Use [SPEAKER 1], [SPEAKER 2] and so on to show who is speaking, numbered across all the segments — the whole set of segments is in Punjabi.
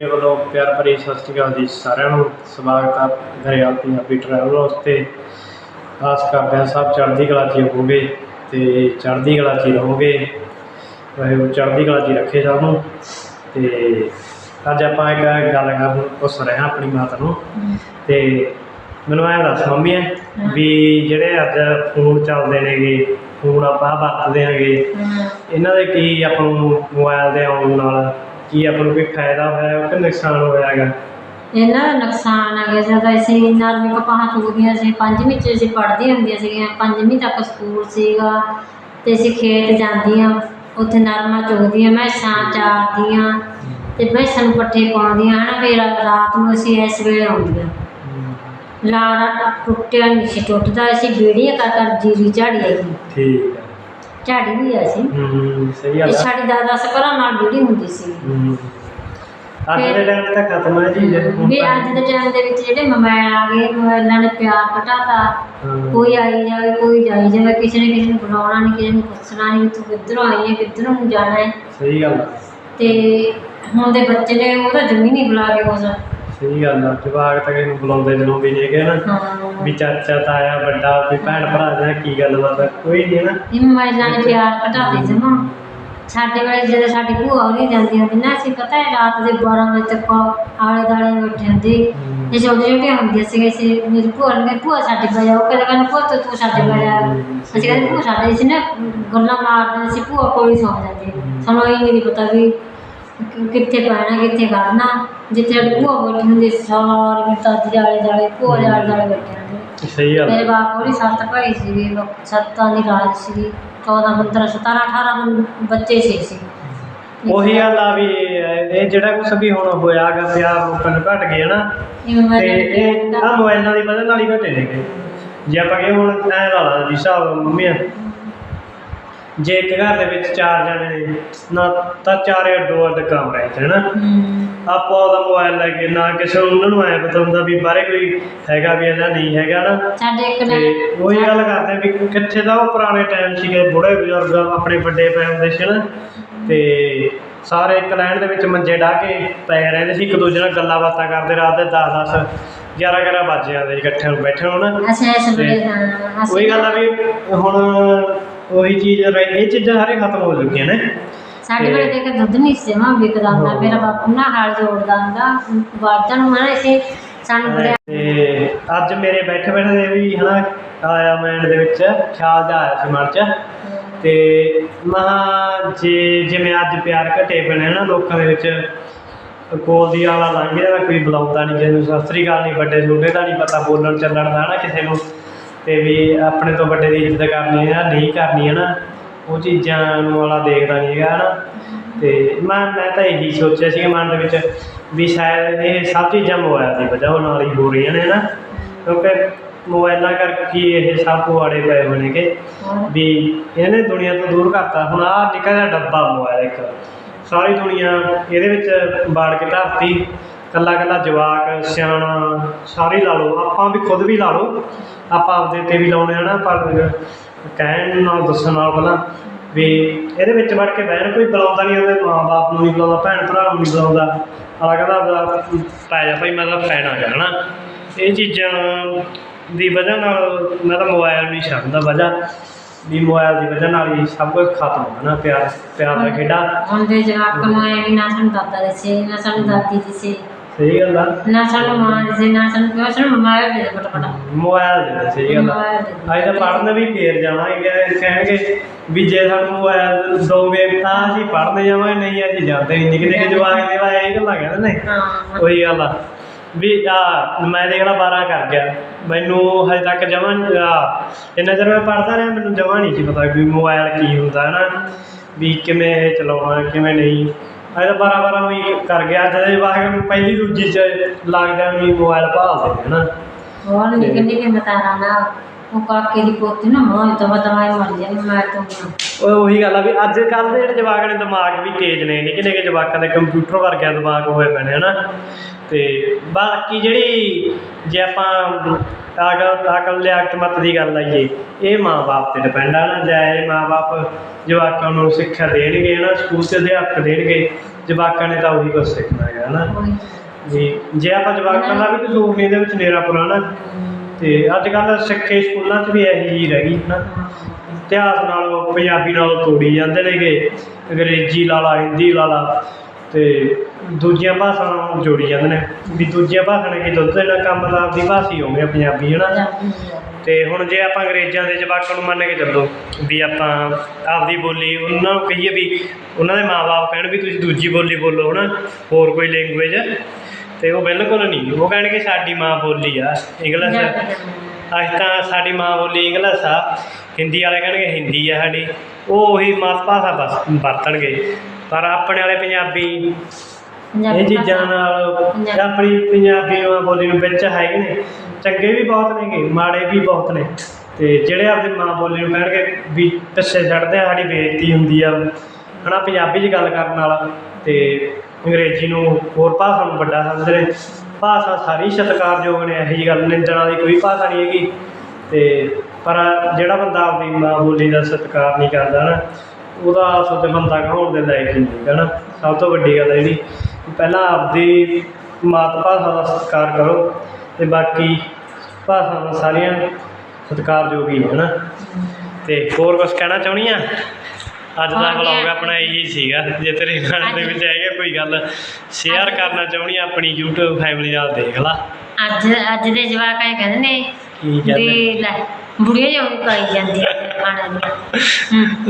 [SPEAKER 1] ਮੇਰੇ ਵੱਲੋਂ ਪਿਆਰ ਭਰੀ ਸਤਿ ਸ਼੍ਰੀ ਅਕਾਲ ਜੀ ਸਾਰਿਆਂ ਨੂੰ। ਸਵਾਗਤ ਹੈ ਘਰਿਆਲ ਪੰਜਾਬੀ ਟਰੈਵਲ ਉੱਤੇ ਆਸ ਕਰਦੇ ਹਾਂ ਸਭ ਚੜ੍ਹਦੀ ਕਲਾ 'ਚ ਹੋਵੋਗੇ ਤੇ ਚੜ੍ਹਦੀ ਕਲਾ 'ਚ ਰਹੋਗੇ। ਵਾਹਿਗੁਰੂ ਚੜ੍ਹਦੀ ਕਲਾ 'ਚ ਰੱਖੇ ਸਭ ਨੂੰ ਤੇ ਅੱਜ ਆਪਾਂ ਇੱਕ ਗੱਲ ਕਰਨ ਪੁੱਛ ਰਹੇ ਹਾਂ ਆਪਣੀ ਮਾਤਾ ਨੂੰ। ਤੇ ਮੈਨੂੰ ਐਂ ਦੱਸ ਮੰਮੀ ਐ ਵੀ ਜਿਹੜੇ ਅੱਜ ਫੋਨ ਚੱਲਦੇ ਨੇਗੇ ਫੋਨ ਆਪਾਂ ਵਰਤਦੇ ਆਂਗੇ ਇਹਨਾਂ ਦੇ ਕੀ ਆਪਾਂ ਨੂੰ ਮੋਬਾਈਲ ਦੇ ਆਉਣ ਨਾਲ ਕੀ ਆਪਾਂ ਨੂੰ ਕੋਈ ਫਾਇਦਾ ਹੋਇਆ ਕਿ ਨੁਕਸਾਨ ਹੋਇਆ ਹੈਗਾ?
[SPEAKER 2] ਇਹਨਾਂ ਦਾ ਨੁਕਸਾਨ ਆ ਗਿਆ ਜਦੋਂ ਅਸੀਂ ਨਰਮੀ ਕਪਾਹਾਂ ਚੁਗਦੀਆਂ ਸੀ ਪੰਜਵੀਂ ਚ ਅਸੀਂ ਪੜ੍ਹਦੀਆਂ ਹੁੰਦੀਆਂ ਸੀਗੀਆਂ ਪੰਜਵੀਂ ਤੱਕ ਸਕੂਲ ਸੀਗਾ ਤੇ ਅਸੀਂ ਖੇਤ ਜਾਂਦੀਆਂ ਉੱਥੇ ਨਰਮਾ ਚੁਗਦੀਆਂ ਮੈਸਾਂ ਚਾਰਦੀਆਂ ਤੇ ਮੈਸਾਂ ਨੂੰ ਪੱਠੇ ਪਾਉਂਦੀਆਂ ਹਨਾ ਫਿਰ ਰਾਤ ਨੂੰ ਅਸੀਂ ਇਸ ਵੇਲੇ ਆਉਂਦੀਆਂ। ਲਾਰਾ ਟੁੱਟਿਆ ਨਹੀਂ ਸੀ ਟੁੱਟਦਾ ਅਸੀਂ ਬੀੜੀਆਂ ਕਰ ਕਰ ਜੀਰੀ ਝਾੜੀ ਆਈ।
[SPEAKER 1] ਠੀਕ।
[SPEAKER 2] ਝਾੜੀ ਵੀ ਆ ਸੀ
[SPEAKER 1] ਹੂੰ ਸਹੀ
[SPEAKER 2] ਇਹ
[SPEAKER 1] ਗੱਲ ਆ।
[SPEAKER 2] ਸਾਡੀ ਦਾਦਾ ਸਕਰਾਂ ਨਾਲ ਬੀੜੀ ਹੁੰਦੀ ਸੀ
[SPEAKER 1] ਹੂੰ। ਅੱਜ ਦੇ ਟਾਈਮ ਤਾਂ ਖਤਮ ਹੈ ਜੀ ਜੇ ਹੁਣ
[SPEAKER 2] ਵੀ
[SPEAKER 1] ਤਾਂ-
[SPEAKER 2] ਅੱਜ ਦੇ ਟਾਈਮ ਦੇ ਵਿੱਚ ਜਿਹੜੇ ਮੋਬਾਈਲ ਆ ਗਏ ਮੋਬਾਈਲਾਂ ਨੇ ਪਿਆਰ ਘਟਾਤਾ।
[SPEAKER 1] ਹਾਂ।
[SPEAKER 2] ਕੋਈ ਆਈ ਜਾਵੇ ਕੋਈ ਜਾਈ ਜਾਵੇ ਕਿਸੇ ਨੇ ਕਿਸੇ ਨੂੰ ਬੁਲਾਉਣਾ ਨਹੀਂ ਕਿਸੇ ਨੂੰ ਪੁੱਛਣਾ ਨਹੀਂ ਤੂੰ ਕਿੱਧਰੋਂ ਆਈ ਹੈ ਕਿੱਧਰੋਂ ਨੂੰ ਜਾਣਾ ਹੈ
[SPEAKER 1] ਸਹੀ ਗੱਲ ਆ।
[SPEAKER 2] ਤੇ ਹੁਣ ਦੇ ਬੱਚੇ ਨੇ ਉਹ ਤਾਂ ਜਮੀ ਨਹੀਂ ਬੁਲਾ ਕੇ ਕੁਛ
[SPEAKER 1] ਸਹੀ ਗੱਲ ਆ ਜਵਾਕ ਤਾਂ ਕਿਸੇ ਨੂੰ ਬੁਲਾਉਂਦੇ ਜਦੋਂ ਵੀ ਨਹੀਂ ਹੈਗੇ ਨਾ। ਵੀ ਚਾਚਾ ਤਾਇਆ ਵੱਡਾ ਕੋਈ ਭੈਣ ਭਰਾ ਜਾਂ ਕੀ ਗੱਲਬਾਤ ਆ, ਕੋਈ ਨਹੀਂ ਨਾ।
[SPEAKER 2] ਇਹ ਮੋਬਾਈਲਾਂ ਨੇ ਪਿਆਰ ਘਟਾਤੇ ਜਮਾ ਸਾਡੇ ਵੇਲੇ ਜਦੋਂ ਸਾਡੀ ਭੂਆ ਹੋਣੀ ਜਾਂਦੀ ਹੁੰਦੀ ਨਾ ਅਸੀਂ ਪਤਾ ਹੈ ਰਾਤ ਦੇ 12 ਵਜੇ ਤੱਕ ਆਲੇ ਦਾਲੇ ਬੈਠੇ ਹੁੰਦੇ।
[SPEAKER 1] ਹੂੰ।
[SPEAKER 2] ਇਹ ਛੋਟੇ ਛੋਟੇ ਹੁੰਦੇ ਸੀਗੇ ਅਸੀਂ ਮੇਰੀ ਭੂਆ ਨੇ ਕਿਹਾ, ਭੂਆ ਸਾਡੇ ਬਜਾ ਉਹ ਕਹਿੰਦਾ ਕਹਿੰਦਾ ਭੂਆ ਤੂੰ- ਤੂੰ ਸਾਡੇ ਬਜਾ ਅਸੀਂ ਕਹਿੰਦੇ ਭੂਆ ਸਾਡੇ ਸੀ ਨਾ ਗੱਲਾਂ ਮਾਰਦੇ ਸੀ ਭੂਆ ਕੋਲ ਹੀ ਸੌਂ ਜਾਂਦੇ। ਸਾਨੂੰ ਇਹ ਨਹੀਂ ਪਤਾ ਵੀ ਕਿ- ਕਿੱਥੇ ਪੈਣਾ ਕਿੱਥੇ ਕਰਨਾ ਜਿੱਥੇ ਸਾਡੀ ਭੂਆ ਬੈਠੀ ਹੁੰਦੀ ਸੀ ਸਾਰੇ ਮੇਰੇ ਦਾਦੀ ਦੇ ਆਲੇ ਦਾਲੇ ਭੂਆ ਦੇ ਆਲੇ ਦਾਲੇ ਬੈਠੇ ਹੁੰਦੇ
[SPEAKER 1] ਸਹੀ ਗੱਲ
[SPEAKER 2] ਮੇਰੇ
[SPEAKER 1] ਆ।
[SPEAKER 2] ਬਾਪ ਹੋਰੀ ਸੱਤ ਭਾਈ ਸੀਗੇ ਸੱਤਾਂ ਦੀ ਰਾਜ ਸੀਗੀ 14 15 17 18 ਬੰ- ਬੱਚੇ ਸੀ ਸੀ
[SPEAKER 1] ਉਹੀ ਗੱਲ ਆ ਵੀ ਇਹ ਇਹ ਜਿਹੜਾ ਕੁਛ ਵੀ ਹੁਣ ਹੋਇਆਗਾ ਪਿਆਰ ਲੋਕਾਂ ਨੂੰ ਘਟ ਗਿਆ ਨਾ
[SPEAKER 2] ਮੈਂ
[SPEAKER 1] ਤੇ ਇਹ ਆ ਮੋਬਾਈਲਾਂ ਦੀ ਵਜ੍ਹਾ ਨਾਲ ਹੀ ਘਟੇ ਨੇਗੇ ਜੇ ਆਪਾਂ ਕਹੀਏ ਹੁਣ ਐਂ ਲਾ ਲਾ ਜੀ ਹਿਸਾਬ ਮੰਮੀ ਜੇ ਇੱਕ ਘਰ ਦੇ ਵਿੱਚ ਚਾਰ ਜਣੇ ਨੇ ਨਾ ਤਾਂ ਚਾਰੇ ਅੱਡੋ ਅੱਡ ਕਮਰੇ 'ਚ ਹੈਨਾ ਆਪਾਂ ਉਹਦਾ ਮੋਬਾਈਲ ਲੈ ਕੇ ਨਾ ਕਿਸੇ ਨੂੰ ਉਹਨਾਂ ਨੂੰ ਐ ਪਤਾ ਹੁੰਦਾ ਵੀ ਬਾਹਰੇ ਕੋਈ ਹੈਗਾ ਵੀ ਇਹਦਾ ਨਹੀਂ ਹੈਗਾ ਨਾ।
[SPEAKER 2] ਸਾਡੇ ਇੱਕ
[SPEAKER 1] ਤੇ
[SPEAKER 2] ਨੇ
[SPEAKER 1] ਉਹੀ ਗੱਲ ਕਰਦੇ ਆ ਵੀ ਕਿੱਥੇ ਦਾ ਉਹ ਪੁਰਾਣੇ ਟਾਈਮ ਸੀਗੇ ਬੁੜੇ ਬਜ਼ੁਰਗ ਆਪਣੇ ਵੱਡੇ ਪਏ ਹੁੰਦੇ ਸੀ ਨਾ। ਤੇ ਸਾਰੇ ਇੱਕ ਲਾਈਨ ਦੇ ਵਿੱਚ ਮੰਜੇ ਢਾ ਕੇ ਪਏ ਰਹਿੰਦੇ ਸੀ ਇੱਕ ਦੂਜੇ ਨਾਲ ਗੱਲਾਂ ਬਾਤਾਂ ਕਰਦੇ ਰਾਤ ਦੇ 10 10 11 11 ਵੱਜ ਜਾਂਦੇ ਸੀ ਇਕੱਠੇ ਨੂੰ ਬੈਠੇ ਹੋਣ।
[SPEAKER 2] ਅਸੀਂ ਇਸ ਵੇਲੇ
[SPEAKER 1] ਤੇ
[SPEAKER 2] ਹਾਂ, ਅਸੀਂ-
[SPEAKER 1] ਉਹੀ ਗੱਲ ਆ ਵੀ ਹੁਣ ਉਹੀ ਚੀਜ਼ ਰਹਿ- ਇਹ ਚੀਜ਼ਾਂ ਸਾਰੇ ਖਤਮ ਹੋ ਚੁੱਕੀਆਂ ਨੇ।
[SPEAKER 2] ਸਾਡੇ ਵੇਲੇ ਦੇਖ ਦੁੱਧ ਨਹੀਂ ਸੀ ਜਮਾ ਵਿਕਦਾ ਹੁੰਦਾ
[SPEAKER 1] ਹਾਂ।
[SPEAKER 2] ਮੇਰਾ ਬਾਪੂ ਨਾ ਹਾਲ ਜੋੜਦਾ ਹੁੰਦਾ ਬਾਤਾਂ ਨੂੰ ਹਨਾ ਅਸੀਂ ਸਾਨੂੰ ਬੜਿਆ
[SPEAKER 1] ਤੇ ਅੱਜ ਮੇਰੇ ਬੈਠੇ ਬੈਠੇ ਦੇ ਵੀ ਹਨਾ ਆਇਆ ਮਾਈਂਡ ਦੇ ਵਿੱਚ ਖਿਆਲ ਜਿਹਾ ਆਇਆ ਸੀ ਮਨ 'ਚ। ਤੇ ਮਹਾ ਜੇ ਜਿਵੇਂ ਅੱਜ ਪਿਆਰ ਘਟੇ ਪਏ ਨੇ ਨਾ ਲੋਕਾਂ ਦੇ ਵਿੱਚ ਕੋਲ ਦੀ ਆਲਾ ਲੰਘ ਜਾਂਦਾ ਕੋਈ ਬੁਲਾਉਂਦਾ ਨਹੀਂ ਕਿਸੇ ਨੂੰ ਸਤਿ ਸ੍ਰੀ ਅਕਾਲ ਨਹੀਂ ਵੱਡੇ ਛੋਟੇ ਦਾ ਨਹੀਂ ਪਤਾ ਬੋਲਣ ਚੱਲਣ ਦਾ ਨਾ ਕਿਸੇ ਨੂੰ। ਅਤੇ ਵੀ ਆਪਣੇ ਤੋਂ ਵੱਡੇ ਦੀ ਇੱਜ਼ਤ ਕਰਨੀ ਹੈ ਜਾਂ ਨਹੀਂ ਕਰਨੀ ਹੈ ਨਾ, ਉਹ ਚੀਜ਼ਾਂ ਨੂੰ ਵਾਲਾ ਦੇਖਦਾ ਨਹੀਂ ਹੈਗਾ ਹੈ ਨਾ ਅਤੇ ਮੈਂ ਮੈਂ ਤਾਂ ਇਹੀ ਸੋਚਿਆ ਸੀ ਮਨ ਦੇ ਵਿੱਚ ਵੀ ਸ਼ਾਇਦ ਇਹ ਸਭ ਚੀਜ਼ਾਂ ਮੋਬਾਇਲ ਦੀ ਵਜ੍ਹਾ ਨਾਲ ਹੀ ਹੋ ਰਹੀਆਂ ਨੇ ਨਾ ਕਿਉਂਕਿ ਮੋਬਾਇਲਾਂ ਕਰਕੇ ਹੀ ਇਹ ਸਭ ਪੁਆੜੇ ਪਏ ਹੋਏ ਨੇਗੇ, ਵੀ ਇਹਨੇ ਦੁਨੀਆ ਤੋਂ ਦੂਰ ਕਰਤਾ, ਹੁਣ ਆਹ ਨਿੱਕਾ ਜਿਹਾ ਡੱਬਾ ਮੋਬਾਇਲ ਇੱਕ। ਸਾਰੀ ਦੁਨੀਆ ਇਹਦੇ ਵਿੱਚ ਬਾੜ ਕੇ ਧਰਤੀ ਕੱਲਾ ਕੱਲਾ ਜਵਾਕ, ਸਿਆਣਾ, ਸਾਰੇ ਲਾ ਲਓ, ਆਪਾਂ ਵੀ ਖੁਦ ਵੀ ਲਾ ਲਓ। ਆਪਾਂ ਆਪਦੇ ਤੇ ਵੀ ਲਾਉਣੇ ਆ ਨਾ ਪਰ ਕਹਿਣ ਨਾਲ ਦੱਸਣ ਨਾਲ ਪਹਿਲਾਂ ਵੀ ਇਹਦੇ ਵਿੱਚ ਵੜ ਕੇ ਬਹਿਣ ਕੋਈ ਬੁਲਾਉਂਦਾ ਨਹੀਂ ਉਹਦੇ ਮਾਂ-ਬਾਪ ਨੂੰ ਨਹੀਂ ਬੁਲਾਉਂਦਾ ਭੈਣ ਭਰਾ ਨੂੰ ਨਹੀਂ ਬੁਲਾਉਂਦਾ। ਆ ਕਹਿੰਦਾ ਪੈ ਜਾ ਭਾਈ ਮੈਂ ਤਾਂ ਫੈਨ ਆ ਗਿਆ ਹਨਾ। ਇਹ ਚੀਜ਼ਾਂ ਦੀ ਵਜ੍ਹਾ ਨਾਲ ਮੈਂ ਤਾਂ ਮੋਬਾਈਲ ਨਹੀਂ ਛੱਡਦਾ ਵਜ੍ਹਾ ਵੀ ਮੋਬਾਈਲ ਦੀ ਵਜ੍ਹਾ ਨਾਲ ਹੀ ਸਭ ਕੁਝ ਖਤਮ ਹੋ ਗਿਆ ਨਾ ਪਿਆਰ ਪਿਆਰ ਦਾ ਖੇਡਾ।
[SPEAKER 2] ਹੁਣ ਦੇ ਜਵਾਕ ਨੂੰ ਐ ਵੀ ਨਾ ਸਾਨੂੰ ਦਾਦਾ ਦੱਸੇ ਨਾ ਸਾਨੂੰ ਦਾਦੀ ਦੱਸੇ।
[SPEAKER 1] ਸਹੀ ਗੱਲ ਆ।
[SPEAKER 2] ਨਾ ਸਾਨੂੰ ਮਾਂ ਦੱਸੇ ਨਾ ਸਾਨੂੰ ਪਿਓ ਸਾਨੂੰ ਮੋਬਾਈਲ ਦੇ ਦੇ ਫਟਾਫਟ।
[SPEAKER 1] ਮੋਬਾਈਲ ਦੇ ਦੇ, ਸਹੀ ਗੱਲ ਆ।
[SPEAKER 2] ਮੋਬਾਈਲ ਦੇ ਦੇ।
[SPEAKER 1] ਅੱਜ ਤਾਂ ਪੜ੍ਹਨ ਵੀ ਫੇਰ ਜਾਵਾਂਗੇ ਕਹਿਣਗੇ ਵੀ ਜੇ ਸਾਨੂੰ ਮੋਬਾਈਲ ਦੋਗੇ ਤਾਂ ਅਸੀਂ ਪੜ੍ਹਨ ਜਾਵਾਂਗੇ ਨਹੀਂ ਅਸੀਂ ਜਾਂਦੇ ਨਹੀਂ ਨਿੱਕੇ ਨਿੱਕੇ ਜਵਾਕ ਦੇ ਵਾ ਇਹ ਗੱਲਾਂ ਕਹਿੰਦੇ ਨੇ।
[SPEAKER 2] ਹਾਂ।
[SPEAKER 1] ਉਹੀ ਗੱਲ ਆ। ਵੀ ਆ ਮੈਂ ਦੇਖ ਲਾ 12 ਕਰ ਗਿਆ। ਮੈਨੂੰ ਹਜੇ ਤੱਕ ਜਮਾਂ ਆ ਇੰਨਾ ਚਿਰ ਮੈਂ ਪੜ੍ਹਦਾ ਰਿਹਾ ਮੈਨੂੰ ਜਮਾਂ ਨਹੀਂ ਸੀ ਪਤਾ ਵੀ ਮੋਬਾਈਲ ਕੀ ਹੁੰਦਾ ਹੈ ਨਾ ਵੀ ਕਿਵੇਂ ਇਹ ਚਲਾਉਣਾ ਕਿਵੇਂ ਨਹੀਂ। ਅਜੇ ਤਾਂ 12 12 ਵੀ ਕਰ ਗਿਆ ਜਦ ਵਾਹ ਨੂੰ ਪਹਿਲੀ ਦੂਜੀ ਚ ਲੱਗਦਾ ਵੀ ਮੋਬਾਈਲ ਭਾਲਦੇ ਨੇ ਨਾ
[SPEAKER 2] ਹੋਰ ਨਿੱਕੇ ਨਿੱਕੇ ਮਤਾਰਾ ਨਾ ਉਹ ਕਾਕੇ ਦੀ ਪੋਤੀ ਨਾ ਮੋਹ ਤੋਂ ਬਦਮਾਈ ਮਰ ਜਾਣੀ ਮੈਂ ਤੋਂ
[SPEAKER 1] ਉਹ ਉਹੀ ਗੱਲ ਆ ਵੀ ਅੱਜ ਕੱਲ੍ਹ ਦੇ ਜਿਹੜੇ ਜਵਾਕ ਨੇ ਦਿਮਾਗ ਵੀ ਤੇਜ਼ ਨੇ ਨਿੱਕੇ ਨਿੱਕੇ ਜਵਾਕਾਂ ਦੇ ਕੰਪਿਊਟਰ ਵਰਗਿਆ ਦਿਮਾਗ ਹੋਏ ਪਏ ਨੇ ਹਨਾ। ਤੇ ਬਾਕੀ ਜਿਹੜੀ ਜੇ ਆਪਾਂ ਅਕਲ ਅਕਲ ਲਿਆਕਤ ਮਤ ਦੀ ਗੱਲ ਆਈਏ ਇਹ ਮਾਂ-ਬਾਪ ਤੇ ਡਿਪੈਂਡ ਆ ਨਾ ਜੇ ਇਹ ਮਾਂ-ਬਾਪ ਜਵਾਕਾਂ ਨੂੰ ਸਿੱਖਿਆ ਦੇਣਗੇ ਨਾ ਸਕੂਲ 'ਚ ਅਧਿਆਪਕ ਦੇਣਗੇ ਜਵਾਕਾਂ ਨੇ ਤਾਂ ਉਹੀ ਕੁਛ ਸਿੱਖਣਾ ਹੈ
[SPEAKER 2] ਉਹੀ।
[SPEAKER 1] ਜੀ ਜੇ ਆਪਾਂ ਜਵਾਕਾਂ ਦਾ ਵੀ ਕਸੂਰ ਨਹੀਂ ਇਹਦੇ ਵਿੱਚ ਨੇਰਾ ਪੁਰਾਣਾ। ਤੇ ਅੱਜ ਕੱਲ੍ਹ ਸਿੱਖੇ ਸਕੂਲਾਂ 'ਚ ਵੀ ਇਹੀ ਜਿਹੀ ਰਹਿ ਗਈ ਨਾ ਇਤਿਹਾਸ ਨਾਲੋਂ ਪੰਜਾਬੀ ਨਾਲੋਂ ਤੋੜੀ ਜਾਂਦੇ ਨੇਗੇ ਅੰਗਰੇਜ਼ੀ ਲਾ ਲਾ ਹਿੰਦੀ ਲਾ। ਲਾ ਤੇ ਦੂਜੀਆਂ ਭਾਸ਼ਾਵਾਂ ਨਾਲ ਜੋੜੀ ਜਾਂਦੇ ਨੇ। ਵੀ ਦੂਜੀਆਂ ਭਾਸ਼ਾ ਨੇ ਕੀ ਦੁੱਧ ਦੇਣਾ ਕੰਮ ਤਾਂ ਆਪਦੀ ਭਾਸ਼ਾ ਹੀ ਹੋ ਗਈ ਪੰਜਾਬੀ ਹੈ ਨਾ।
[SPEAKER 2] ਪੰਜਾਬੀ ਹੈ।
[SPEAKER 1] ਤੇ ਹੁਣ ਜੇ ਆਪਾਂ ਅੰਗਰੇਜ਼ਾਂ ਦੇ ਜਵਾਕਾਂ ਨੂੰ ਮੰਨ ਕੇ ਚੱਲੋ ਵੀ ਆਪਾਂ ਆਪਦੀ ਬੋਲੀ ਉਹਨਾਂ ਨੂੰ ਕਹੀਏ ਵੀ ਉਹਨਾਂ ਦੇ ਮਾਪੇ ਕਹਿਣ ਵੀ ਤੁਸੀਂ ਦੂਜੀ ਬੋਲੀ ਬੋਲੋ ਹਨਾ ਹੋਰ ਕੋਈ ਲੈਂਗੁਏਜ ਤੇ ਉਹ ਬਿਲਕੁਲ ਨਹੀਂ ਉਹ ਕਹਿਣਗੇ ਸਾਡੀ ਮਾਂ ਬੋਲੀ ਆ ਇੰਗਲਿਸ਼ ਅੱਜ ਤਾਂ ਸਾਡੀ ਮਾਂ ਬੋਲੀ ਇੰਗਲਿਸ਼ ਆ ਹਿੰਦੀ ਵਾਲੇ ਕਹਿਣਗੇ ਹਿੰਦੀ ਆ ਸਾਡੀ ਉਹ ਉਹੀ ਮਾਤ ਭਾਸ਼ਾ ਬਸ ਵਰਤਣਗੇ। ਪਰ ਆਪਣੇ ਵਾਲੇ ਪੰਜਾਬੀ ਇਹ ਚੀਜ਼ਾਂ ਨਾਲ ਆਪਣੀ ਪੰਜਾਬੀ ਬੋਲੀ ਨੂੰ ਵਿੱਚ ਹੈਗੇ ਨੇ ਚੰਗੇ ਵੀ ਬਹੁਤ ਨੇਗੇ ਮਾੜੇ ਵੀ ਬਹੁਤ ਨੇ। ਤੇ ਜਿਹੜੇ ਆਪਦੀ ਮਾਂ ਬੋਲੀ ਨੂੰ ਕਹਿਣਗੇ ਵੀ ਪਿੱਛੇ ਛੱਡਦੇ ਆ ਸਾਡੀ ਬੇਇੱਜ਼ਤੀ ਹੁੰਦੀ ਆ। ਹਨਾ ਪੰਜਾਬੀ 'ਚ ਗੱਲ ਕਰਨ ਨਾਲ ਤੇ ਅੰਗਰੇਜ਼ੀ ਨੂੰ ਹੋਰ ਭਾਸ਼ਾ ਨੂੰ ਵੱਡਾ ਸਮਝਦੇ ਨੇ। ਭਾਸ਼ਾ ਸਾਰੀ ਸਤਿਕਾਰਯੋਗ ਨੇ ਇਹੋ ਜਿਹੀ ਗੱਲ ਨਿੰਦਣ ਵਾਲੀ ਕੋਈ ਭਾਸ਼ਾ ਨਹੀਂ ਹੈਗੀ। ਤੇ ਪਰ ਜਿਹੜਾ ਬੰਦਾ ਆਪਦੀ ਮਾਂ ਬੋਲੀ ਦਾ ਸਤਿਕਾਰ ਨਹੀਂ ਕਰਦਾ ਨਾ ਉਹਦਾ ਅਸਲ 'ਚ ਬੰਦਾ ਕਹਾਉਣ ਦੇ ਲਾਇਕ ਹੀ ਨਹੀਂ ਹੈਗਾ ਨਾ। ਸਭ ਤੋਂ ਵੱਡੀ ਗੱਲ ਹੈ ਜਿਹੜੀ ਪਹਿਲਾਂ ਆਪਦੀ ਮਾਤ ਭਾਸ਼ਾ ਦਾ ਸਤਿਕਾਰ ਕਰੋ ਤੇ ਬਾਕੀ ਭਾਸ਼ਾਵਾਂ ਸਾਰੀਆਂ ਸਤਿਕਾਰਯੋਗ ਹੀ ਹੈ ਨਾ ਤੇ ਹੋਰ ਕੁਝ ਕਹਿਣਾ ਚਾਹੁੰਦੀ ਆ? ਅੱਜ ਦਾ ਵਲੌਗ? ਆਪਣਾ ਇਹੀ ਸੀਗਾ। ਜੇ ਤੇਰੇ ਨਾਲ ਦੇ ਵਿੱਚ ਹੈਗਾ ਕੋਈ ਗੱਲ ਸ਼ੇਅਰ ਕਰਨਾ ਚਾਹੁੰਦੀ ਆ ਆਪਣੀ YouTube ਫੈਮਿਲੀ ਨਾਲ ਦੇਖ ਲਾ।
[SPEAKER 2] ਅੱਜ ਅੱਜ ਦੇ ਜਵਾਕ ਐ ਕਹਿੰਦੇ ਨੇ
[SPEAKER 1] ਕੀ ਕਹਿੰਦੇ?
[SPEAKER 2] ਵੀ ਲੈ ਬੁੜੀਆਂ ਜਾਂਦੀ ਆ। ਖਾਣਾ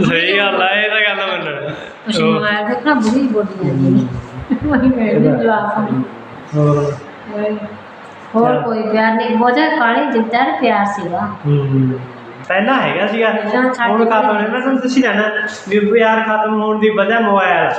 [SPEAKER 1] ਸਹੀ ਗੱਲ ਆ ਇਹ ਤਾਂ ਗੱਲ ਮੰਨ
[SPEAKER 2] ਉਸ ਨੂੰ ਮਾਰ ਕੇ ਨਾ ਬੁੜੀ ਬੋਲੀ ਜਾਂਦੀ ਉਹੀ ਜਵਾਕ ਨੂੰ
[SPEAKER 1] ਹੋਰ।
[SPEAKER 2] ਹੋਰ। ਕੋਈ ਪਿਆਰ ਨਹੀਂ। ਬਹੁਤ ਕਾਲੀ ਜਿੱਦਾਂ ਪਿਆਰ ਸੀਗਾ।
[SPEAKER 1] ਹੂੰ। ਪਹਿਲਾਂ ਹੈਗਾ ਸੀਗਾ।
[SPEAKER 2] ਪਹਿਲਾਂ ਛੱਡ
[SPEAKER 1] ਹੁਣ ਖਤਮ ਨੇ ਮੈਂ ਤੁਹਾਨੂੰ ਦੱਸੀ ਜਾਣਾ ਵੀ ਪਿਆਰ ਖਤਮ ਹੋਣ ਦੀ ਵਜ੍ਹਾ ਮੋਬਾਈਲ ਆ।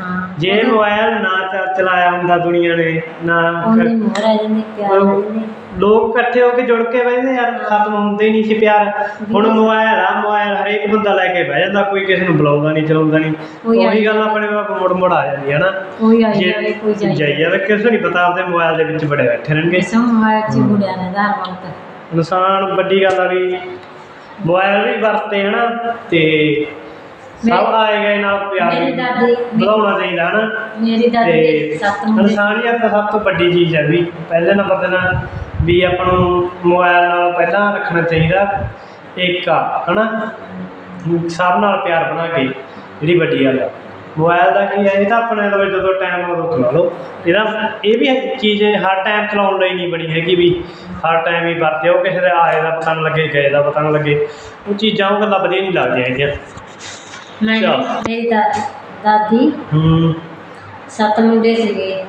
[SPEAKER 2] ਹਾਂ।
[SPEAKER 1] ਜੇ ਮੋਬਾਈਲ ਨਾ ਚ- ਚਲਾਇਆ ਹੁੰਦਾ ਦੁਨੀਆ ਨੇ ਨਾ
[SPEAKER 2] ਉਹਨੇ ਆ ਜਾਂਦੀ ਪਿਆਰ ਆ ਜਾਂਦੀ
[SPEAKER 1] ਲੋਕ ਇਕੱਠੇ ਹੋ ਕੇ ਜੁੜ ਕੇ ਬਹਿੰਦੇ ਯਾਰ ਖਤਮ ਹੁੰਦੇ ਹੀ ਨਹੀਂ ਸੀ ਪਿਆਰ। ਹੁਣ ਮੋਬਾਈਲ ਆ ਮੋਬਾਈਲ ਹਰੇਕ ਬੰਦਾ ਲੈ ਕੇ ਬਹਿ ਜਾਂਦਾ ਕੋਈ ਕਿਸੇ ਨੂੰ ਬੁਲਾਉਂਦਾ ਨਹੀਂ ਚਲਾਉਂਦਾ ਨਹੀਂ। ਉਹੀ ਗੱਲ ਆਪਣੇ ਆਪ ਮੁੜ ਮੁੜ ਆ ਜਾਂਦੀ ਹੈ ਨਾ।
[SPEAKER 2] ਕੋਈ ਆਈ ਜਾਵੇ ਕੋਈ ਜਾਈ।
[SPEAKER 1] ਜਾਈ ਜਾਵੇ ਕਿਸੇ ਨਹੀਂ ਪਤਾ ਆਪਦੇ ਮੋਬਾਈਲ ਦੇ ਵਿੱਚ ਬੜੇ ਬੈਠੇ ਰਹਿਣਗੇ।
[SPEAKER 2] ਕਿਸੇ ਮੋਬਾਈਲ ਚ ਬੁੜਿਆ ਨੇ ਧਾਰ ਵਕਤ।
[SPEAKER 1] ਇਨਸਾਨ ਵੱਡੀ ਗੱਲ ਆ ਵੀ ਮੋਬਾਈਲ ਵੀ ਵਰਤੇ ਹਨਾ ਤੇ ਸਭ ਆਏ ਗਏ ਨਾਲ ਪਿਆਰ ਵਧਾਉਣਾ ਚਾਹੀਦਾ ਹਨਾ
[SPEAKER 2] ਮੇਰੀ ਦਾਦੀ ਦੇ ਸੱਤ
[SPEAKER 1] ਇਨਸਾਨੀਅਤ ਸਭ ਤੋਂ ਵੱਡੀ ਚੀਜ਼ ਹੈ ਵੀ ਪਹਿਲੇ ਨੰਬਰ ਤੇ ਨਾ ਵੀ ਆਪਾਂ ਨੂੰ ਮੋਬਾਈਲ ਨਾਲ ਪਹਿਲਾਂ ਰੱਖਣਾ ਚਾਹੀਦਾ ਏਕਾ ਹਨਾ? ਸਭ ਨਾਲ ਪਿਆਰ ਬਣਾ ਕੇ ਜਿਹੜੀ ਵੱਡੀ ਗੱਲ ਆ। ਮੋਬਾਈਲ ਦਾ ਕੀ ਹੈ ਇਹ ਤਾਂ ਆਪਣੇ ਲਵੇ ਜਦੋਂ ਟਾਈਮ ਉਦੋਂ ਚਲਾ ਲਓ। ਇਹਦਾ ਇਹ ਵੀ ਇੱਕ ਚੀਜ਼ ਹੈ, ਹਰ ਟਾਈਮ ਚਲਾਉਣ ਲਈ ਨਹੀਂ ਬਣੀ ਹੈਗੀ ਵੀ ਹਰ ਟਾਈਮ ਹੀ ਵਰਤੇ ਉਹ ਕਿਸੇ ਦੇ ਆਏ ਦਾ ਪਤਾ ਨਾ ਲੱਗੇ ਗਏ ਦਾ ਪਤਾ ਨਾ ਲੱਗੇ। ਉਹ ਚੀਜ਼ਾਂ ਉਹ ਗੱਲਾਂ ਵਧੀਆ ਨਹੀਂ ਲੱਗਦੀਆਂ
[SPEAKER 2] ਮੈਂ
[SPEAKER 1] ਚੱਲ।
[SPEAKER 2] ਮੇਰੀ ਦਾਦੀ ਦਾਦੀ
[SPEAKER 1] ਹੂੰ।
[SPEAKER 2] ਸੱਤ ਮੁੰਡੇ ਸੀਗੇ।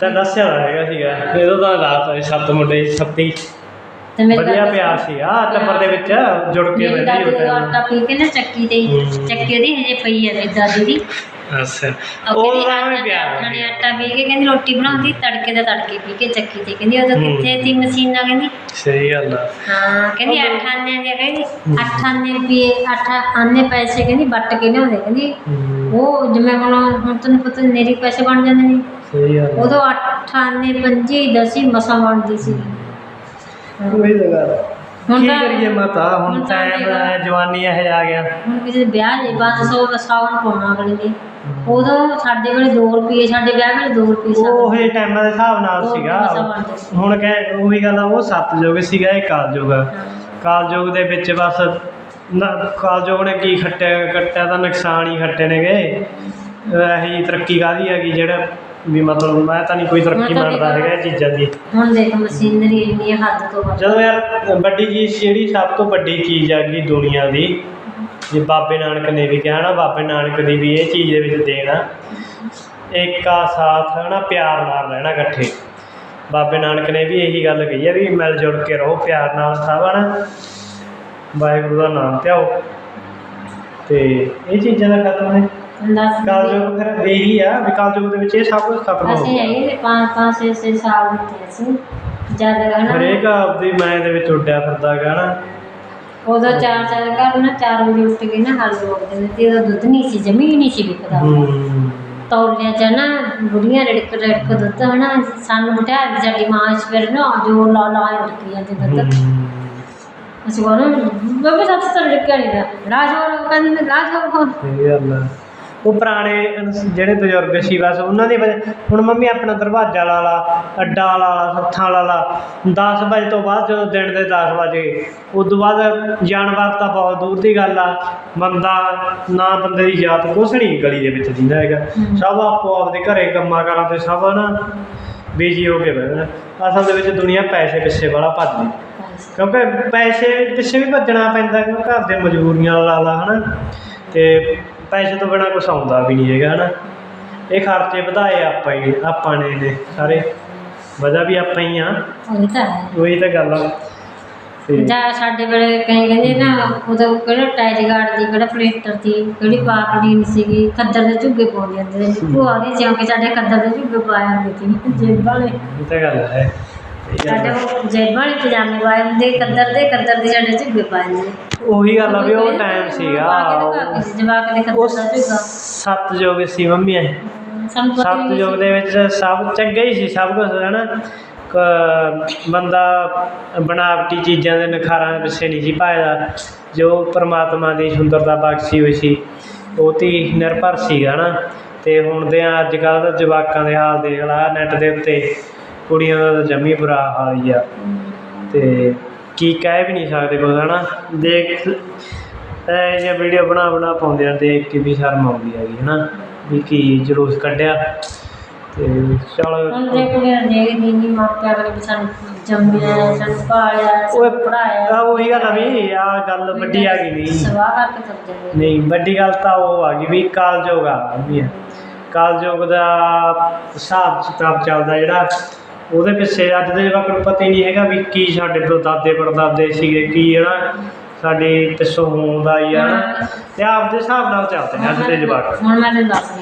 [SPEAKER 1] ਤਾਂ ਦੱਸਿਆ ਹੋਇਆ ਹੈਗਾ ਸੀਗਾ। ਇਹਦੋਂ ਤਾਂ ਰਾਤ ਹੋਈ ਸੱਤ ਮੁੰਡੇ ਸੱਤੀ
[SPEAKER 2] ਤੇ ਮੇਰੀ
[SPEAKER 1] ਵਧੀਆ ਪਿਆਰ ਸੀ। ਆ ਟੱਬਰ ਦੇ ਵਿੱਚ ਜੁੜ ਕੇ
[SPEAKER 2] ਮੇਰੀ
[SPEAKER 1] ਰਹਿੰਦੇ
[SPEAKER 2] ਦਾਦੀ ਉਹ ਆਟਾ ਪੀ ਕੇ ਨਾ ਚੱਕੀ ਤੇ
[SPEAKER 1] ਹੂੰ।
[SPEAKER 2] ਚੱਕੀ ਉਹਦੀ ਹਜੇ ਪਈ ਹੈ ਮੇਰੀ ਦਾਦੀ ਦੀ।
[SPEAKER 1] ਅੱਛਾ।
[SPEAKER 2] ਉਹ ਕਹਿੰਦੀ ਆਟਾ
[SPEAKER 1] ਪਿਆਰ
[SPEAKER 2] ਖਾਣੇ ਆਟਾ ਪੀ ਕੇ ਕਹਿੰਦੀ ਰੋਟੀ ਬਣਾਉਂਦੀ ਤੜਕੇ ਦਾ ਤੜਕੇ ਪੀ ਕੇ ਚੱਕੀ ਤੇ ਕਹਿੰਦੀ ਉਦੋਂ
[SPEAKER 1] ਹੂੰ।
[SPEAKER 2] ਕਿੱਥੇ ਸੀ ਮਸ਼ੀਨਾਂ ਕਹਿੰਦੀ?
[SPEAKER 1] ਸਹੀ ਗੱਲ ਆ।
[SPEAKER 2] ਹਾਂ ਕਹਿੰਦੀ
[SPEAKER 1] ਉਦੋਂ-
[SPEAKER 2] ਅੱਠ ਆਨੇ ਦੇ ਕਹਿੰਦੀ।
[SPEAKER 1] ਹੂੰ।
[SPEAKER 2] ਅੱਠ ਆਨੇ ਰੁਪਏ ਅੱਠ ਆਨੇ ਪੈਸੇ ਕਹਿੰਦੀ ਵੱਟ ਕੇ ਲਿਆਉਂਦੇ। ਕਹਿੰਦੀ
[SPEAKER 1] ਹੂੰ,
[SPEAKER 2] ਉਹ ਜਿਵੇਂ ਹੁਣ ਹੁਣ ਤੈਨੂੰ ਪਤਾ ਮੇਰੀ ਪੈਸੇ ਬਣ ਜਾਂਦੇ ਨੇ।
[SPEAKER 1] ਸਹੀ ਗੱਲ ਆ
[SPEAKER 2] ਉਦੋਂ ਅੱਠ ਆਨੇ ਪੰਜੀ ਦਸੀ ਮਸਾਂ ਬਣਦੀ ਸੀ।
[SPEAKER 1] ਉਹੀ।
[SPEAKER 2] ਹੁਣ
[SPEAKER 1] ਕੀ
[SPEAKER 2] ਤਾਂ-
[SPEAKER 1] ਕਰੀਏ ਮਾਤਾ ਹੁਣ
[SPEAKER 2] ਹੁਣ ਤਾਂ
[SPEAKER 1] ਟਾਈਮ। ਜਵਾਨੀ ਇਹ ਆ ਗਿਆ।
[SPEAKER 2] ਹੁਣ ਕਿਸੇ ਦੇ ਵਿਆਹ ਜੇ 500 ਸਾਵਣ ਪਾਉਣਾ ਅਗਲੇ ਨੇ। ਉਦੋਂ ਸਾਡੇ ਵੇਲੇ 2 ਰੁਪਏ ਸਾਡੇ ਵਿਆਹ ਵੇਲੇ 2 ਰੁਪਏ
[SPEAKER 1] ਉਹ
[SPEAKER 2] ਸਾਵਣ
[SPEAKER 1] ਟਾਈਮਾਂ ਦੇ ਹਿਸਾਬ ਨਾਲ ਸੀਗਾ।
[SPEAKER 2] ਮਸਾਂ ਬਣਦੇ ਸੀ।
[SPEAKER 1] ਹੁਣ ਕਹਿ ਉਹੀ ਗੱਲ ਆ ਉਹ ਸਤਜੁਗ ਸੀਗਾ ਇਹ ਕਾਲਯੁਗ ਆ ਕਾਲਯੁਗ ਦੇ ਵਿੱਚ ਬਸ ਨਾ ਕਾਲਯੁਗ ਨੇ ਕੀ ਖੱਟਿਆ ਕੱਟਿਆ ਤਾਂ ਨੁਕਸਾਨ ਹੀ ਖੱਟੇ ਨੇਗੇ। ਇਹੀ ਤਰੱਕੀ ਕਾਹਦੀ ਹੈਗੀ ਜਿਹੜਾ ਵੀ ਮਤਲਬ ਮੈਂ ਤਾਂ ਨਹੀਂ ਕੋਈ ਤਰੱਕੀ
[SPEAKER 2] ਮੈਂ ਤਾਂ
[SPEAKER 1] ਮੰਨਦਾ ਹੈਗਾ ਇਹ ਚੀਜ਼ਾਂ ਦੀ।
[SPEAKER 2] ਹੁਣ ਦੇਖ ਮਸ਼ੀਨਰੀ ਇੰਨੀ ਹੱਦ ਤੋਂ ਵੱਧ।
[SPEAKER 1] ਜਦੋਂ ਯਾਰ ਵੱਡੀ ਚੀਜ਼ ਜਿਹੜੀ ਸਭ ਤੋਂ ਵੱਡੀ ਚੀਜ਼ ਹੈਗੀ ਦੁਨੀਆ ਦੀ ਜੇ ਬਾਬੇ ਨਾਨਕ ਨੇ ਵੀ ਕਿਹਾ ਨਾ ਬਾਬੇ ਨਾਨਕ ਦੀ ਵੀ ਇਹ ਚੀਜ਼ ਦੇ ਵਿੱਚ ਦੇਣਾ ਏਕਾ ਸਾਥ ਹੈ ਨਾ ਪਿਆਰ ਨਾਲ ਰਹਿਣਾ ਇਕੱਠੇ। ਬਾਬੇ ਨਾਨਕ ਨੇ ਵੀ ਇਹੀ ਗੱਲ ਕਹੀ ਹੈ ਵੀ ਮਿਲ ਜੁਲ ਕੇ ਰਹੋ ਪਿਆਰ ਨਾਲ ਸਭ ਹਨਾ। ਵਾਹਿਗੁਰੂ ਦਾ ਨਾਮ ਧਿਆਓ। ਤੇ ਇਹ ਚੀਜ਼ਾਂ ਦਾ ਖਤਮ ਨੇ
[SPEAKER 2] ਦੱਸ
[SPEAKER 1] ਕਾਲਯੁਗ ਫਿਰ ਇਹੀ ਆ ਵੀ ਕਾਲਯੁਗ ਦੇ ਵਿੱਚ ਇਹ ਸਭ ਕੁਝ ਖਤਮ ਹੋ
[SPEAKER 2] ਅਸੀਂ
[SPEAKER 1] ਗਿਆ।
[SPEAKER 2] ਆਏ ਪੰਜ ਪੰਜ ਛੇ ਛੇ ਸਾਲ ਦੇ ਤੇ ਅਸੀਂ। ਜਦ ਹਨਾ
[SPEAKER 1] ਹਰੇਕ ਆਪਦੀ ਮਾਇਆ ਦੇ ਵਿੱਚ ਉੱਡਿਆ ਫਿਰਦਾ ਗਾ ਨਾ
[SPEAKER 2] ਉਦੋਂ ਚਾਰ ਚਾਰ ਘਰ ਨਾ ਚਾਰ ਵਜੇ ਉੱਠ ਕੇ ਨਾ ਹਲ ਰੋਕਦੇ ਨੇ ਤੇ ਉਦੋਂ ਦੁੱਧ ਨਹੀਂ ਸੀ ਜਮੀ ਨਹੀਂ ਸੀ ਵਿਕਦਾ।
[SPEAKER 1] ਹੂੰ।
[SPEAKER 2] ਤੌਲੀਆਂ ਚ ਨਾ ਬੁੜੀਆਂ ਰੜਕ ਰੜਕ ਦੁੱਧ ਹਨਾ ਸਾਨੂੰ ਕੇ ਸਾਡੀ ਮਾਂ ਸਵੇਰ ਨਾ ਜੋ ਲਾ ਲਾ ਰੱਖੀ ਜਾਂਦੇ ਦੁੱਧ। ਕਹਿੰਦੇ ਬੱਬੇ ਸੱਤ ਤਾਂ ਰੜਕਿਆ ਨਹੀਂ ਦਾ ਰਾਜ ਹੋਰ ਕਹਿੰਦੇ ਨੇ ਰਾਜ ਹੋਰ ਕੋਣ
[SPEAKER 1] ਸਹੀ ਗੱਲ ਆ। ਉਹ ਪੁਰਾਣੇ ਅਨਸ- ਜਿਹੜੇ ਬਜ਼ੁਰਗ ਸੀ ਬਸ ਉਹਨਾਂ ਦੀ ਵਜ੍ਹਾ ਹੁਣ ਮੰਮੀ ਆਪਣਾ ਦਰਵਾਜ਼ਾ ਲਾ ਲਾ ਅੱਡਾ ਲਾ ਲਾ ਸੱਥਾਂ ਲਾ ਲਾ। 10 ਵਜੇ ਤੋਂ ਬਾਅਦ ਜਦੋਂ ਦਿਨ ਦੇ 10 ਵਜੇ ਉਸ ਤੋਂ ਬਾਅਦ ਜਾਨਵਰ ਤਾਂ ਬਹੁਤ ਦੂਰ ਦੀ ਗੱਲ ਆ। ਬੰਦਾ ਨਾ ਬੰਦੇ ਦੀ ਯਾਦ ਕੁਛ ਨਹੀਂ ਗਲੀ ਦੇ ਵਿੱਚ ਦਿੰਦਾ ਹੈਗਾ।
[SPEAKER 2] ਹਮ।
[SPEAKER 1] ਸਭ ਆਪੋ ਆਪਦੇ ਘਰੇ ਕੰਮਾਂ ਕਾਰਾਂ ਤੇ ਸਭ ਨਾ ਬਿਜ਼ੀ ਹੋ ਕੇ ਬਹਿਣਾ ਅਸਲ ਦੇ ਵਿੱਚ ਦੁਨੀਆ ਪੈਸੇ ਪਿੱਛੇ ਵਾਲਾ ਭੱਜਦੀ। ਕਿਉਂਕਿ ਪੈਸੇ ਪਿੱਛੇ ਵੀ ਭੱਜਣਾ ਪੈਂਦਾ ਕਿਉਂਕਿ ਘਰ ਦੇ ਮਜਬੂਰੀਆਂ ਲਾ ਲਾ ਹਨਾ? ਤੇ ਪੈਸੇ ਤੋਂ ਬਿਨਾ ਕੁਛ ਆਉਂਦਾ ਵੀ ਨਹੀਂ ਹੈਗਾ ਹਨਾ? ਇਹ ਖਰਚੇ ਵਧਾਏ ਆਪਾਂ ਹੀ ਆਪਾਂ ਨੇ ਇਹਦੇ ਸਾਰੇ। ਵਜ੍ਹਾ ਵੀ ਆਪਾਂ ਹੀ ਆ।
[SPEAKER 2] ਉਹ ਤਾਂ ਹੈ।
[SPEAKER 1] ਉਹੀ ਤਾਂ ਗੱਲ ਆ। ਤੇ
[SPEAKER 2] ਜਾਂ ਸਾਡੇ ਵੇਲੇ ਕਈ ਕਹਿੰਦੇ ਨਾ ਉਦੋਂ ਕਿਹੜਾ ਟਾਇਰ ਗਾਰਡ ਦੀ ਕਿਹੜਾ ਪਲੇਟਰ ਦੀ ਕਿਹੜੀ ਪਾਪੜੀ ਨਹੀਂ ਸੀਗੀ ਖੱਦਰ ਦੇ ਝੁੱਗੇ ਪਾਉਂਦੇ ਹੁੰਦੇ ਸੀ। ਭੂਆ ਦੀ ਜਿਉਂ ਕਿ ਸਾਡੇ ਖੱਦਰ ਦੇ ਝੁੱਗੇ ਪਾਏ ਹੁੰਦੇ ਸੀ ਜੇਬ ਵਾਲੇ।
[SPEAKER 1] ਇਹ ਤਾਂ ਗੱਲ ਹੈ।
[SPEAKER 2] ਸਾਡੇ। ਉਹ ਜੇਬ ਵਾਲੇ ਪਜਾਮੇ ਪਾਏ ਹੁੰਦੇ ਖੱਦਰ ਦੇ ਖੱਦਰ ਦੇ ਸਾਡੇ ਝੁੱਗੇ ਪਾਏ ਹੁੰਦੇ।
[SPEAKER 1] ਉਹੀ ਗੱਲ ਆ ਵੀ ਉਹ ਟਾਈਮ ਸੀਗਾ।
[SPEAKER 2] ਜਵਾਕ ਦੇ
[SPEAKER 1] ਉਹ
[SPEAKER 2] ਖੱਦਰ ਦਾ ਝੁੱਗਾ
[SPEAKER 1] ਸੱਤ ਯੁੱਗ ਸੀ ਮੰਮੀ ਇਹ।
[SPEAKER 2] ਸਾਨੂੰ ਪਤਾ ਹੀ
[SPEAKER 1] ਸੱਤ ਯੁੱਗ। ਦੇ ਵਿੱਚ ਸਭ ਚੰਗਾ ਹੀ ਸੀ ਸਭ ਕੁਝ ਹਨਾ? ਕ- ਬੰਦਾ ਬਣਾਵਟੀ ਚੀਜ਼ਾਂ ਦੇ ਨਖਾਰਾਂ ਦੇ ਪਿੱਛੇ ਨਹੀਂ ਸੀ ਭੱਜਦਾ ਜੋ ਪ੍ਰਮਾਤਮਾ ਦੀ ਸੁੰਦਰਤਾ ਬਖਸ਼ੀ ਹੋਈ ਸੀ ਉਹ 'ਤੇ ਹੀ ਨਿਰਭਰ ਸੀਗਾ ਨਾ ਤੇ ਹੁਣ ਦੇ ਅੱਜ ਕੱਲ੍ਹ ਦੇ ਜਵਾਕਾਂ ਦੇ ਹਾਲ ਦੇਖ ਲਾ ਨੈੱਟ ਦੇ ਉੱਤੇ। ਕੁੜੀਆਂ ਦਾ ਤਾਂ ਜੰਮੀ ਬੁਰਾ ਹਾਲ ਹੀ ਆ। ਤੇ ਕੀ ਕਹਿ ਵੀ ਨਹੀਂ ਸਕਦੇ ਕੁਛ ਹਨਾ? ਦੇਖ ਇਹ ਜਿਹੀਆਂ ਵੀਡੀਓ ਬਣਾ ਬਣਾ ਪਾਉਂਦੇ ਆ ਦੇਖ ਕੇ ਵੀ ਸ਼ਰਮ ਆਉਂਦੀ ਹੈਗੀ ਹਨਾ? ਵੀ ਕੀ ਜਲੂਸ ਕੱਢਿਆ। ਤੇ ਚਲੋ
[SPEAKER 2] ਹੁਣ ਦੇਖਦੀ ਨਹੀਂ ਮਾਪਿਆਂ ਵਾਲੇ ਵੀ ਸਾਨੂੰ ਜੰਮਿਆ ਸਾਨੂੰ ਪਾਲਿਆ
[SPEAKER 1] ਉਹ
[SPEAKER 2] ਸਾਨੂੰ ਪੜਾਇਆ
[SPEAKER 1] ਆ ਉਹੀ ਗੱਲ ਆ ਵੀ ਆ ਗੱਲ ਵੱਡੀ ਆ ਗਈ ਨਹੀਂ
[SPEAKER 2] ਸਵਾਹ ਕਰਕੇ ਤੁਰ ਜਾਂਦੇ
[SPEAKER 1] ਨਹੀਂ ਵੱਡੀ ਗੱਲ ਤਾਂ ਉਹ ਆ ਗਈ ਵੀ ਕਾਲਯੁਗ ਆ ਵੀ ਕਾਲਯੁਗ ਦਾ ਹਿਸਾਬ ਕਿਤਾਬ ਚੱਲਦਾ ਜਿਹੜਾ ਉਹਦੇ ਪਿੱਛੇ ਅੱਜ ਦੇ ਜਵਾਕ ਨੂੰ ਪਤਾ ਹੀ ਨਹੀਂ ਹੈਗਾ ਵੀ ਕੀ ਸਾਡੇ ਦਾਦੇ ਪੜਦਾਦੇ ਸੀਗੇ, ਕੀ ਹਨਾ ਸਾਡੇ ਪਿੱਛੋਂ ਹੁੰਦਾ ਹੀ ਆ ਤੇ ਆਪਦੇ ਹਿਸਾਬ ਨਾਲ ਚੱਲਦੇ ਨੇ ਅੱਜ ਦੇ ਜਵਾਕ।
[SPEAKER 2] ਹੁਣ ਮੈਂ ਤੈਨੂੰ ਦੱਸ